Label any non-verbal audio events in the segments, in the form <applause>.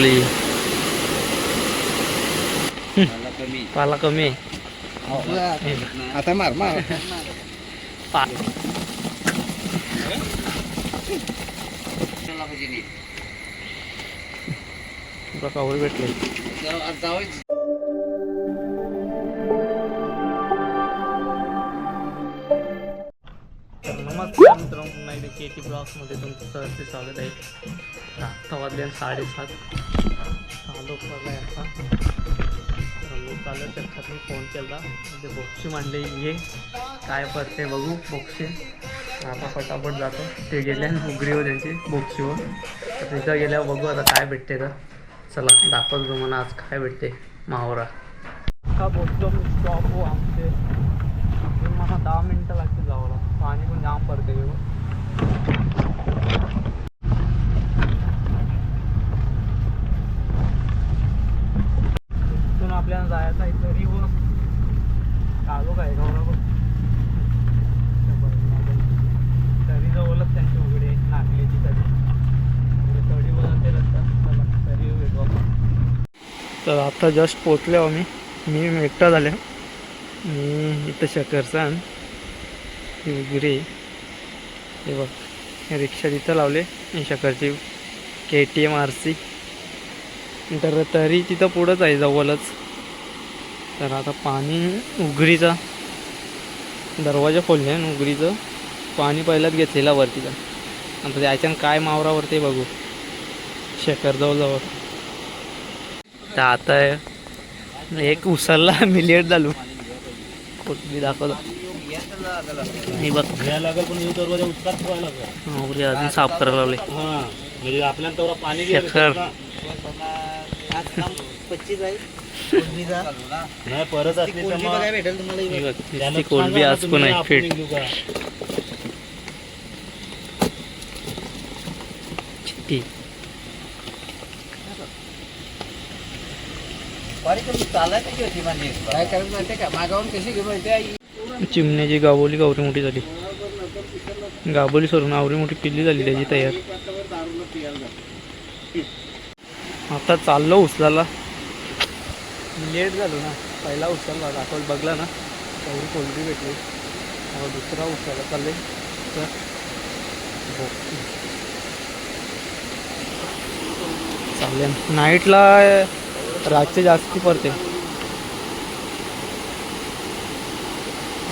लावली मला कमी पाला कमी आहे आता मार मार पा तुला कवर भेटले तर के टी ब्लॉकमध्ये तुमचं सहर्ष स्वागत आहे. आत्ता वाजले साडेसात चालू करला आता. लोक चालू शकतात मी फोन केला. म्हणजे बोक्षी मांडले ये. काय पडते बघू बोक्षी आता फटाफट जातो. ते गेले उघडीवर त्यांची बोक्षीवर तर तिथं गेल्यावर बघू आता काय भेटते तर. चला दाखवतो मला आज काय भेटते मावरा. का बोलतो मी स्टॉप हो आमचे. मला दहा मिनटं लागतील जावला पाणी पण जाम पडते किंवा इथून आपल्याला जायचं आहे तरी व कालो काय गावला तरी जवळच त्यांची उघडे आहे, नागल्याची तरी म्हणजे तरी बोलत ते रस्ता चला तरी भेटू आपण आत्ता जस्ट पोचले आम्ही. मी मी एकटा झाले. मी इथं शकरसान उगरी हे बघ. रिक्षा तिथं लावले. Shakarchi K T M R C तर तरी तिथं पुढंच आहे जवळच. तर आता पाणी उगरीचा दरवाजा खोलले उगरीचं पाणी पहिल्याच घेतलेला वरतीचा. आता त्याच्यानं काय मावरावरती बघू. शेखर जवळ तर आता एक उचलला मी लेट झालो. मी दाखवतो. हे बघ. घ्यायला लागेल पण हे अजून साफ करायला लावले. हा म्हणजे. नाही नुसती कोलबी आज पण आहे? फिट. निघू का? चिट्टी काय करायचं माहितीये का मागावून कशी घेऊन चिमण्याची गावोली गावरी मोठी झाली. गाबोली सोडून आवरी मोठी पिल्ली झाली त्याची तयार. आता चाललो उचलाला लेट झालो ना पहिला उचलला दाखवत बघला ना. तेवढी कोल्डी भेटली. दुसरा उचलायला चालले तर चालेल नाईटला रातचे जास्त पडते.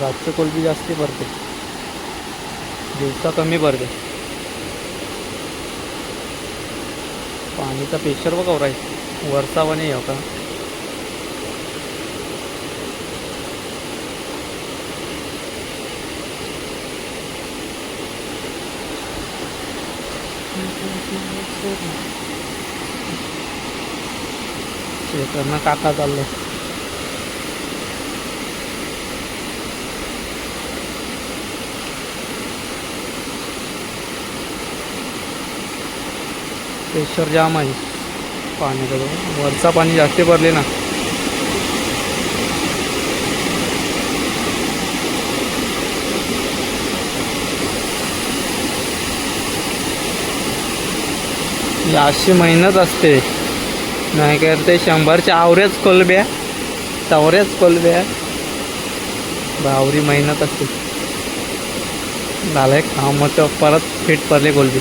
रातचं कोलबी जास्त पडते. दिवसा कमी पडते. पाणीचा प्रेशर बघा आहे वरचा पण हो का? शेतांना काका चाललंय. प्रेशर जाम आहे. पाण्याचं वरचा पाणी जास्त भरले ना. अशी मेहनत असते. नाही काय ते शंभरच्या आवऱ्याच कोलब्या चौऱ्याच कोलब्या भावरी मेहनत असते. झालंय काम मग परत फिट पडले कोलबी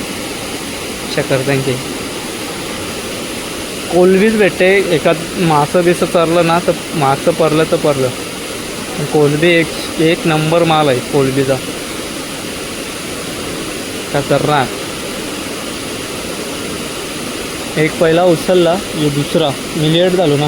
शकरत्यांचे कोलबीच भेटते. एखाद मासं बिसं चरलं ना तर मासं परलं तर परलं कोलबी एक एक नंबर माल आहे कोलबीचा. खतरनाक एक पहिला उचलला हे दुसरा. मी लेट झालो ना.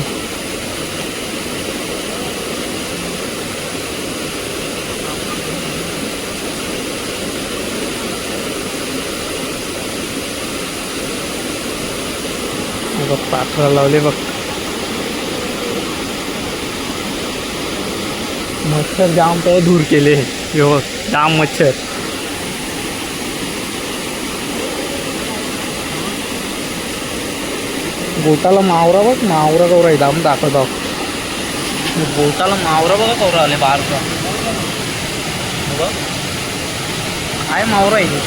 बघ पाखरा लावले बघ. मच्छर जाम तर दूर केले. हो जाम मच्छर. बोटाला मावरा बघ मावरा कवरा आहे. दाम दाखवत आहो बोटाला मावरा बघा कवरा आले बाहेरचा हे बघ. काय मावरा आहे?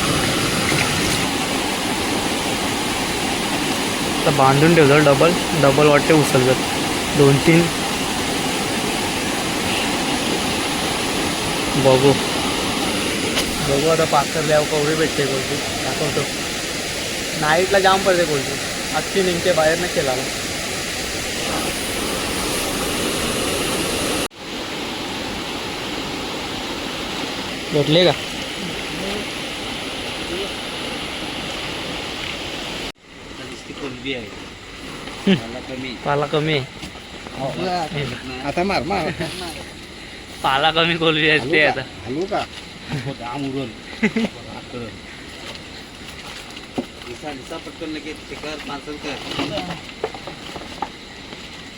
तर बांधून ठेवलं डबल डबल वाटते उचलतात दोन तीन. बघू. बघू आता पाकरल्यावर कवडी भेटते कोणती. दाखवतो. नाईटला जाम पडते कोणती? अख्खी निघते बाहेर नाही केला भेटले का? कोलबी आहे कमी पाला कमी. आहे आता मार मार. पाला कमी कोलबी असते आता. हलू का? <laughs> जाम उडल दिसा दिसा पटकन लगेच शिकार माणसं कर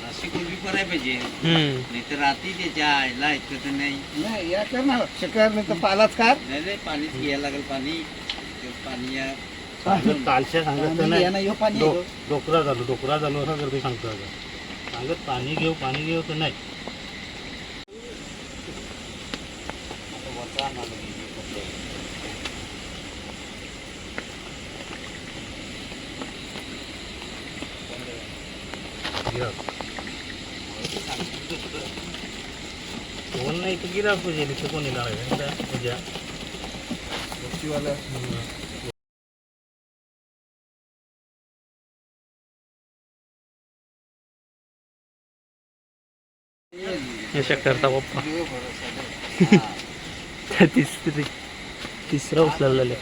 अशी कोलबी करायला पाहिजे. हम्म. नाही तर रात्री त्याच्या आईला ऐकत नाही? नाही या कर ना शिकार नाही तर पालाच नाही नाही पाणीच घ्यायला लागेल पाणी. ते पाणी या कालच्या सांगत तर नाही, या नाही. ना, ह्यो पाणी डो- आहे. डोकरा झालो डोकरा झालो असं करते सांगतो आता सांगत पाणी घेऊ पाणी घेऊ तर नाही आता वरचा आणायला पाहिजे कपडे. गिराक नाही तर गिराक तुझे तिथे कोण आहे का तुझ्या हे करता पप्पा तिसरी तिसरा उचललेला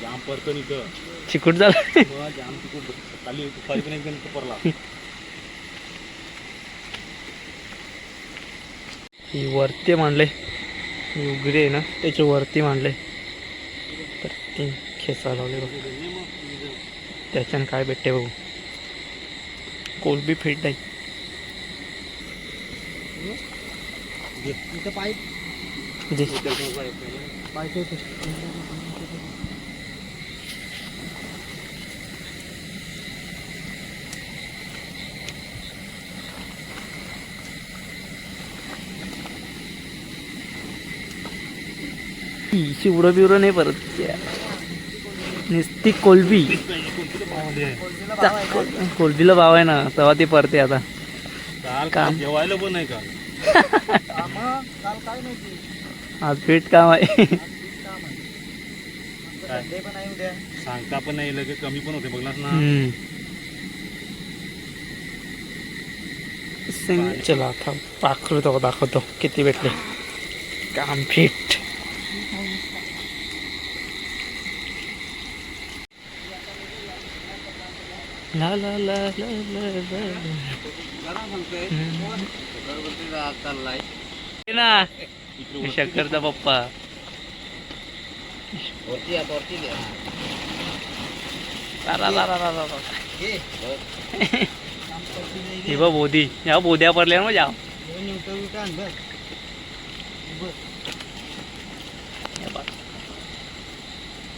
जाम इथं चिकूट झाला. मग जाम तिकडं खाली दुपारी पण एकदम इथं पडला. ही वरती मांडले उघडी आहे ना त्याच्या वरती मांडले तर ती खेचा लावले बघ. त्याच्यानं काय भेटते बघू. कोलबी फिट पाईप जे। शिवडं बिवडं नाही परत नुसती कोलबी कोलबीला भाव आहे ना तेव्हा ती परते आता। काल काम. जेवायला पण नाही का? काल काय नाही आज फिट काम आहे सांगता पण नाही लगेच कमी पण होते बघलास ना. सिंग- चला आता पाखरू दाखवतो. किती भेटले? काम फिट ला ला ला ला ला ना. शंकरचा पप्पा. हे बघ बोधी. या बोध्या पडल्या ना जाम.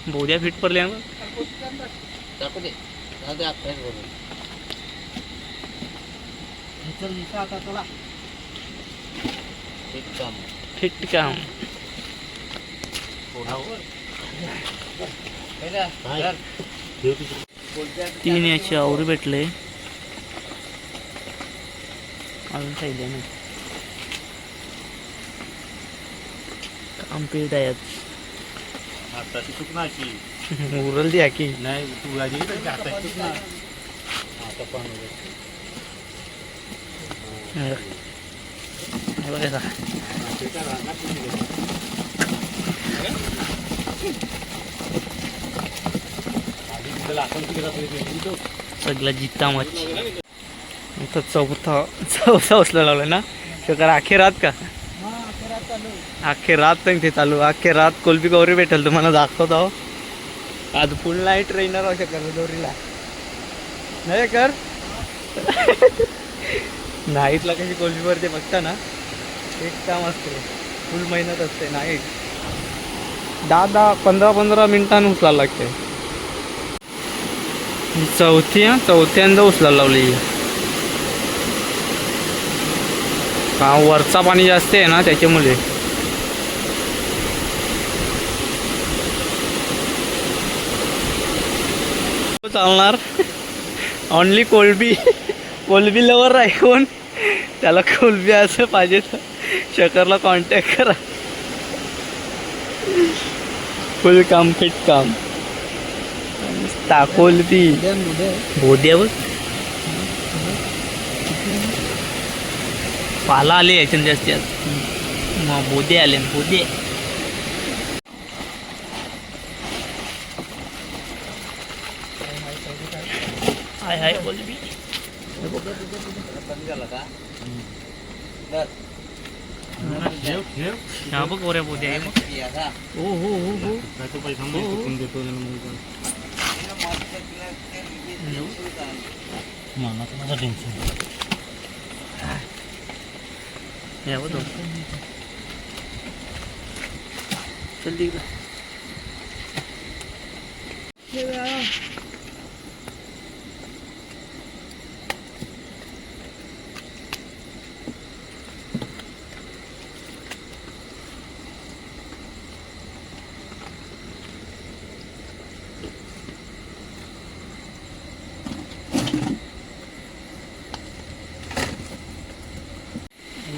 बोध्या फिट पडल्या ना आता चला. काम फिट काम. तीन याची आवर भेटले. अजून काही नाही काम पेट आहे आज. हाताची उरल द्या की. नाही तू आधी हाताची आता सगळं जित्ता मच्छी इथं चौथा चौथा उचला लावला ना? शकर अखेर रात का? हा अख्खे रात पण ते चालू अख्खे रात कोलबी गौरी भेटेल तुम्हाला दाखवत आहो. आज फुल नाईट ट्रेनर असं कर गौरीला. नाही कर. <laughs> नाईटला कशी कोलबी ते बघता ना? एक काम असते. फुल मेहनत असते ना एक दहा दहा पंधरा पंधरा मिनिटांनी उचलायला लागते. चौथी हा? चौथ्यांदा उचलायला लावली. हा वरचा पाणी जास्त आहे ना त्याच्यामुळे. चालणार. ऑनली कोलबी कोलबी लवर आहे कोण? त्याला कोलबी असं पाहिजे. तर शकरला कॉन्टॅक्ट करा. फुल काम फिट काम. ता. कोलबी बोद्यावर? पाला आले याच्यानं जास्ती आज. मग बोदे आले बोदे. हाय हाय बोल बी. झाला का ठेव ठेव हा बघ गोऱ्या बोदे आहे बघ या का? हो हो हो हो काय तो पैसा मग चुकून देतो त्यानं मग पण. तिला मस्त तिला ते हॅलो. सुरू झालं. मला तर माझं टेन्शन या बघ दोन. चल तिकडं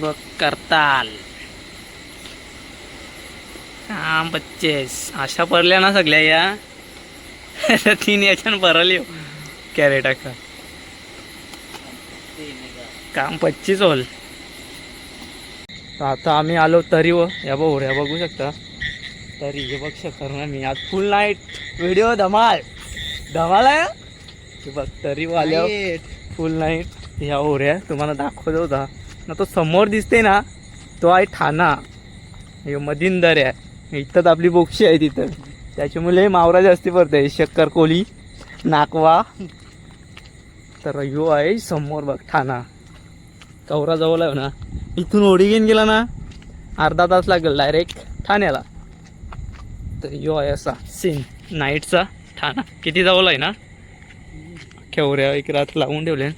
बघ करताल. हा बच्चेस अशा पडल्या ना सगळ्या या? <laughs> तीन याच्यानं भरली कॅरेट का ते नाही का? काम पच्चीस होल. आता आम्ही आलो तरी व. या बघ ह्या बघू शकता. तरी हे बघ शकता ना मी. आज फुल नाईट व्हिडिओ धमाल. धमाल आहे? बघ तरी व आल्यावर फुल नाईट ह्या ओऱ्या तुम्हाला दाखवत होता ना तो समोर दिसते ना तो आहे ठाणा. हे मदिंदर आहे. इथंच आपली बोक्षी आहे तिथं. त्याच्यामुळे मावरा जास्ती पडते शक्कर कोली नाकवा. तर यो आहे समोर बघ ठाणा. कवरा जवळ आहे ना. इथून ओढी घेऊन गेला ना अर्धा तास लागेल डायरेक्ट ठाण्याला. तर यो आहे असा सीन नाईटचा ठाणा. किती जवळ आहे ना? खेवऱ्या एक रात लावून ठेवले.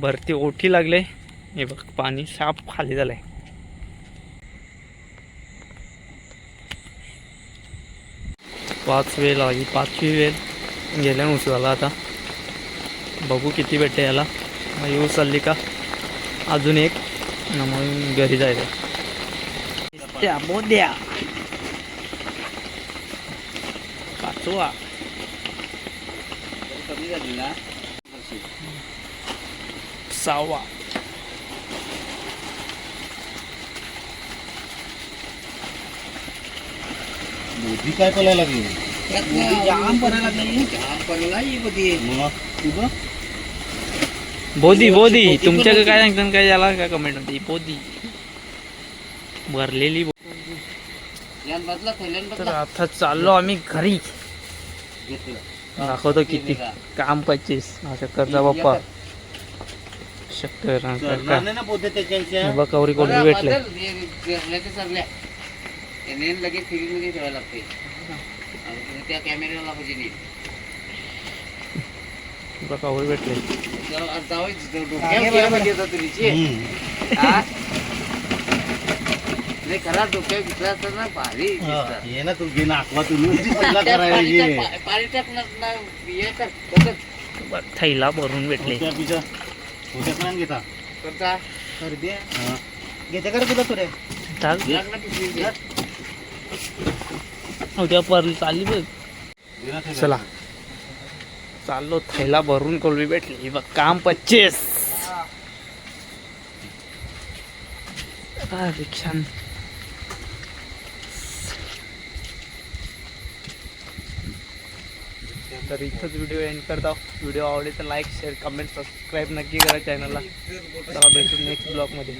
भरती ओठी लागले. हे बघ पाणी साफ खाली झालंय. पाच वेळ आली पाचवी वेळ. गेल्या उचलाला आता. बघू किती भेटते याला. मग येऊ चालली का? अजून एक. मग घरी जायचं. त्या मोद्या पाचवा कमी झाली ना? सावा मोदी काय पलायला लागली? जाम लागली. ही बोधी बोधी तुमच्याकडे काय सांगतात काय याला काय कमेंट होती? बोधी भरलेली तर आता चाललो आम्ही घरी. घेतलं. दाखवतो किती काम पच्चीस असं करता बाप्पा. शक्य सरणार नाही ना पोते त्याच्या बघ कवरी कोणी भेटले? लगेच मध्ये ठेवायला लागते त्या कॅमेऱ्याला पाहिजे नाही. बघ कवरी भेटले. तेव्हा- तेव्हा डोक्यावर गेला पाहिजे होता तुरीची. हा? नाही खरा डोक्यावर घेतला असता ना भारी ना तू घे ना आकवा तू पहिला करायला पाणी ये टाक- पाणी टाकणार ना हे कर तसंच बघ थैला भरून भेटले. घेता. करता. घेते का रे तुला तुरे? टाक लागला पिशवी दे. उद्या परली चालली बघ. चला. चाललो थैला भरून कोलबी भेटली. बघ काम पच्चीस. रिक्षा तर इथंच व्हिडिओ एंड करता. व्हिडिओ आवडले तर लाईक शेअर कमेंट सबस्क्राईब नक्की करा चॅनलला चला भेटू नेक्स्ट ब्लॉगमध्ये